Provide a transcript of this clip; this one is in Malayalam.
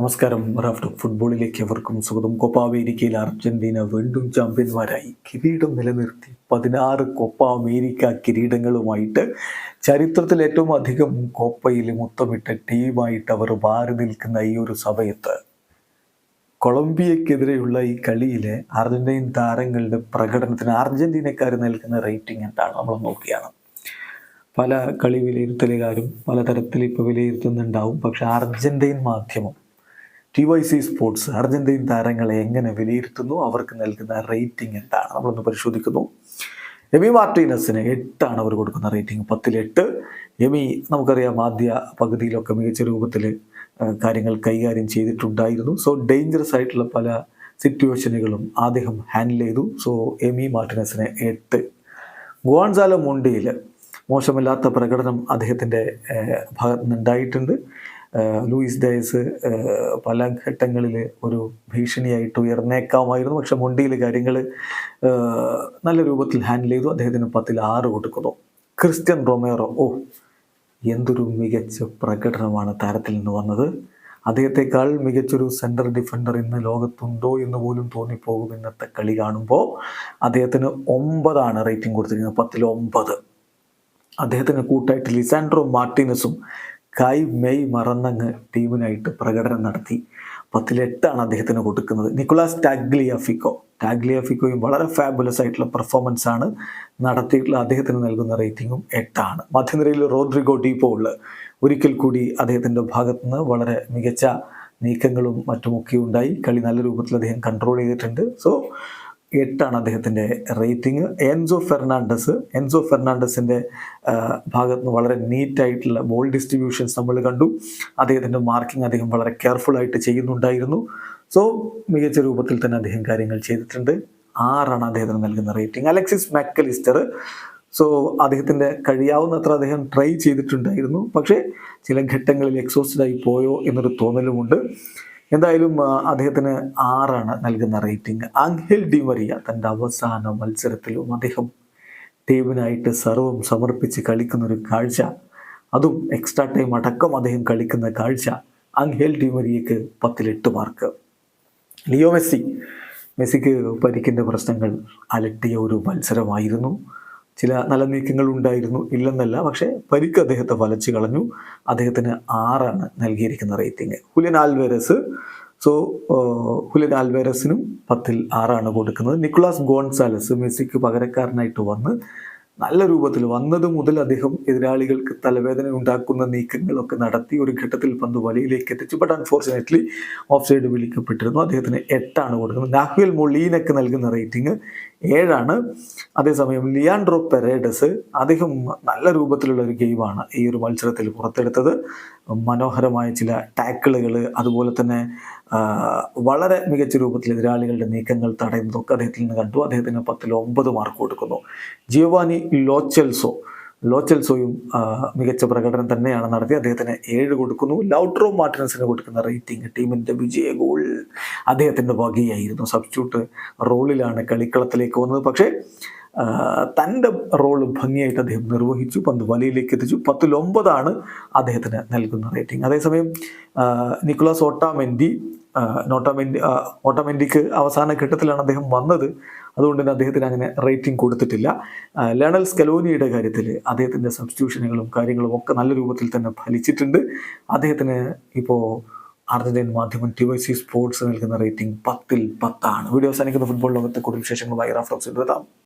നമസ്കാരം. റാഫ്റ്റ് ഫുട്ബോളിലേക്ക് അവർക്കും സ്വാഗതം. കൊപ്പ അമേരിക്കയിൽ അർജന്റീന വീണ്ടും ചാമ്പ്യന്മാരായി. കിരീടം നിലനിർത്തി. പതിനാറ് കൊപ്പ അമേരിക്ക കിരീടങ്ങളുമായിട്ട് ചരിത്രത്തിൽ ഏറ്റവും അധികം കോപ്പയിൽ മുത്തമിട്ട ടീമായിട്ട് അവർ മാറി നിൽക്കുന്ന ഈ ഒരു സമയത്ത് കൊളംബിയക്കെതിരെയുള്ള ഈ കളിയിലെ അർജന്റീൻ താരങ്ങളുടെ പ്രകടനത്തിന് അർജന്റീനക്കാർ നൽകുന്ന റേറ്റിംഗ് എന്താണ്? നമ്മൾ നോക്കിയാണ്. പല കളി വിലയിരുത്തലുകാരും പലതരത്തിൽ ഇപ്പോൾ വിലയിരുത്തുന്നുണ്ടാവും. പക്ഷെ അർജന്റീൻ മാധ്യമം T Y C sports Argentine താരങ്ങളെ എങ്ങനെ വിലയിരുത്തുന്നു? അവർക്ക് നൽകുന്ന റേറ്റിംഗ് എന്താണ്? നമ്മളൊന്ന് പരിശോധിക്കുന്നു. എമി മാർട്ടീനസിന് എട്ടാണ് അവർ കൊടുക്കുന്ന റേറ്റിംഗ് പത്തിലെട്ട്. എമി നമുക്കറിയാം ആദ്യ പകുതിയിലൊക്കെ മികച്ച രൂപത്തിൽ കാര്യങ്ങൾ കൈകാര്യം ചെയ്തിട്ടുണ്ടായിരുന്നു. സോ ഡേഞ്ചറസ് ആയിട്ടുള്ള പല സിറ്റുവേഷനുകളും അദ്ദേഹം ഹാൻഡിൽ ചെയ്തു. സോ എമി മാർട്ടിനസിന് എട്ട്. ഗോൺസാലോ മുണ്ടിയിൽ മോശമില്ലാത്ത പ്രകടനം അദ്ദേഹത്തിന്റെ ഭാഗത്ത് നിന്നുണ്ടായിട്ടുണ്ട് ഏഹ് ലൂയിസ് ഏഹ് പല ഘട്ടങ്ങളിൽ ഒരു ഭീഷണിയായിട്ട് ഉയർന്നേക്കാമായിരുന്നു. പക്ഷെ മുണ്ടിയിൽ കാര്യങ്ങൾ നല്ല രൂപത്തിൽ ഹാൻഡിൽ ചെയ്തു. അദ്ദേഹത്തിന് പത്തിൽ ആറ് കൊടുക്കുന്നു. ക്രിസ്ത്യൻ റൊമേറോ ഓ എന്തൊരു മികച്ച പ്രകടനമാണ് താരത്തിൽ നിന്ന് വന്നത്. അദ്ദേഹത്തെക്കാൾ മികച്ചൊരു സെന്റർ ഡിഫൻഡർ ഇന്ന് ലോകത്തുണ്ടോ എന്ന് പോലും തോന്നിപ്പോകും ഇന്നത്തെ കളി കാണുമ്പോൾ അദ്ദേഹത്തിന് ഒമ്പതാണ് റേറ്റിംഗ് കൊടുത്തിരിക്കുന്നത് പത്തിൽ ഒമ്പത് അദ്ദേഹത്തിന് കൂട്ടായിട്ട് ലിസാൻഡ്രോ മാർട്ടിനസും കായ് മെയ് മറന്നങ്ങ് ടീമിനായിട്ട് പ്രകടനം നടത്തി. പത്തിലെട്ടാണ് അദ്ദേഹത്തിന് കൊടുക്കുന്നത്. Nicolas Tagliafico. ടാഗ്ലിയാഫിക്കോയും വളരെ ഫാബുലസ് ആയിട്ടുള്ള പെർഫോമൻസ് ആണ് നടത്തിയിട്ടുള്ള അദ്ദേഹത്തിന് നൽകുന്ന റേറ്റിംഗും എട്ടാണ്. മധ്യനിരയിൽ റോഡ്രിഗോ ഡീപ്പോൾ ഒരിക്കൽ കൂടി അദ്ദേഹത്തിന്റെ ഭാഗത്തുനിന്ന് വളരെ മികച്ച നീക്കങ്ങളും മറ്റുമൊക്കെ ഉണ്ടായി. കളി നല്ല രൂപത്തിൽ അദ്ദേഹം കൺട്രോൾ ചെയ്തിട്ടുണ്ട്. സോ എട്ടാണ് അദ്ദേഹത്തിന്റെ റേറ്റിംഗ്. എൻസോ ഫെർണാണ്ടസ് എൻസോ ഫെർണാണ്ടസിന്റെ ഭാഗത്ത് നിന്ന് വളരെ നീറ്റായിട്ടുള്ള ബോൾ ഡിസ്ട്രിബ്യൂഷൻസ് നമ്മൾ കണ്ടു. അദ്ദേഹത്തിന്റെ മാർക്കിംഗ് അദ്ദേഹം വളരെ കെയർഫുൾ ആയിട്ട് ചെയ്യുന്നുണ്ടായിരുന്നു. സോ മികച്ച രൂപത്തിൽ തന്നെ അദ്ദേഹം കാര്യങ്ങൾ ചെയ്തിട്ടുണ്ട്. ആറാണ് അദ്ദേഹത്തിന് നൽകുന്ന റേറ്റിംഗ്. Alexis Mac Allister. സോ അദ്ദേഹത്തിന്റെ കഴിയാവുന്നത്ര അദ്ദേഹം ട്രൈ ചെയ്തിട്ടുണ്ടായിരുന്നു. പക്ഷേ ചില ഘട്ടങ്ങളിൽ എക്സോസ്റ്റഡ് ആയി പോയോ എന്നൊരു തോന്നലുമുണ്ട്. എന്തായാലും അദ്ദേഹത്തിന് ആറാണ് നൽകുന്ന റേറ്റിംഗ്. ആംഗേൽ ഡിമറിയ തന്റെ അവസാന മത്സരത്തിലും അദ്ദേഹം ടീമിനായിട്ട് സർവം സമർപ്പിച്ച് കളിക്കുന്ന ഒരു കാഴ്ച. അതും എക്സ്ട്രാ ടൈം അടക്കം അദ്ദേഹം കളിക്കുന്ന കാഴ്ച ആംഗേൽ ഡിമറിയക്ക് പത്തിലെട്ട് മാർക്ക്. ലിയോ മെസ്സി മെസ്സിക്ക് പരിക്കിന്റെ പ്രശ്നങ്ങൾ അലട്ടിയ ഒരു മത്സരമായിരുന്നു. ചില നല്ല നീക്കങ്ങൾ ഉണ്ടായിരുന്നു ഇല്ലെന്നല്ല പക്ഷേ പരിക്ക് അദ്ദേഹത്തെ വലച്ചു കളഞ്ഞു. അദ്ദേഹത്തിന് ആറാണ് നൽകിയിരിക്കുന്ന rating Julian Alvarez so Julian ആൽവേരസിനും പത്തിൽ ആറാണ് കൊടുക്കുന്നത്. നിക്കുളാസ് ഗോൺസാലസ് മെസ്സിക്ക് പകരക്കാരനായിട്ട് വന്ന് നല്ല രൂപത്തിൽ വന്നത് മുതൽ അദ്ദേഹം എതിരാളികൾക്ക് തലവേദന ഉണ്ടാക്കുന്ന നീക്കങ്ങളൊക്കെ നടത്തി ഒരു ഘട്ടത്തിൽ പന്ത് വലയിലേക്ക് എത്തിച്ചു. ബട്ട് അൺഫോർച്ചുനേറ്റ്ലി ഓഫ് സൈഡ് വിളിക്കപ്പെട്ടിരുന്നു. അദ്ദേഹത്തിന് എട്ടാണ് കൊടുക്കുന്നത്. നാഹുൽ മൊളീനക്ക് നൽകുന്ന റേറ്റിംഗ് ഏഴാണ്. അതേസമയം ലിയാൻഡ്രോ പെരേഡസ് അദ്ദേഹം നല്ല രൂപത്തിലുള്ള ഒരു ഗെയിമാണ് ഈ ഒരു മത്സരത്തിൽ പുറത്തെടുത്തത്. മനോഹരമായ ചില ടാക്കിളുകൾ അതുപോലെ തന്നെ വളരെ മികച്ച രൂപത്തിൽ എതിരാളികളുടെ നീക്കങ്ങൾ തടയുന്നതൊക്കെ അദ്ദേഹത്തിൽ നിന്ന് കണ്ടു. അദ്ദേഹത്തിന് പത്തിൽ ഒമ്പത് മാർക്ക് കൊടുക്കുന്നു. ജിയോവാനി ലോച്ചെൽസോ ലോച്ചെൽസോയും സോയും മികച്ച പ്രകടനം തന്നെയാണ് നടത്തി അദ്ദേഹത്തിന് ഏഴ് കൊടുക്കുന്നു. ലൗട്രോ മാർട്ടിനസിന് കൊടുക്കുന്ന റേറ്റിംഗ് ടീമിന്റെ വിജയ ഗോൾ അദ്ദേഹത്തിന്റെ വകയായിരുന്നു. സബ്സ്റ്റിറ്റ്യൂട്ട് റോളിലാണ് കളിക്കളത്തിലേക്ക് വന്നത്. പക്ഷേ തന്റെ റോൾ ഭംഗിയായിട്ട് അദ്ദേഹം നിർവഹിച്ചു. പന്ത് വലയിലേക്ക് എത്തിച്ചു. പത്തിൽ ഒമ്പതാണ് അദ്ദേഹത്തിന് നൽകുന്ന റേറ്റിംഗ്. അതേസമയം നിക്കുലാസ് ഓട്ടാമെൻഡി ആ, ഓട്ടോമെന്റിക്ക് അവസാന ഘട്ടത്തിലാണ് അദ്ദേഹം വന്നത്. അതുകൊണ്ട് തന്നെ അദ്ദേഹത്തിന് അങ്ങനെ റേറ്റിംഗ് കൊടുത്തിട്ടില്ല. ലേണൽ സ്കലോനിയുടെ കാര്യത്തിൽ അദ്ദേഹത്തിന്റെ സബ്സ്റ്റിറ്റ്യൂഷനുകളും കാര്യങ്ങളും ഒക്കെ നല്ല രൂപത്തിൽ തന്നെ ഫലിച്ചിട്ടുണ്ട്. അദ്ദേഹത്തിന് ഇപ്പോൾ അർജന്റീൻ മാധ്യമം ടി വൈ സി സ്പോർട്സ് നൽകുന്ന റേറ്റിംഗ് പത്തിൽ പത്താണ്. വീഡിയോ അവസാനിക്കുന്ന ഫുട്ബോൾ ലോകത്തെ കൂടുതൽ വിശേഷങ്ങളുമായി റാഫ്റ്റോക്സ് എഴുതാം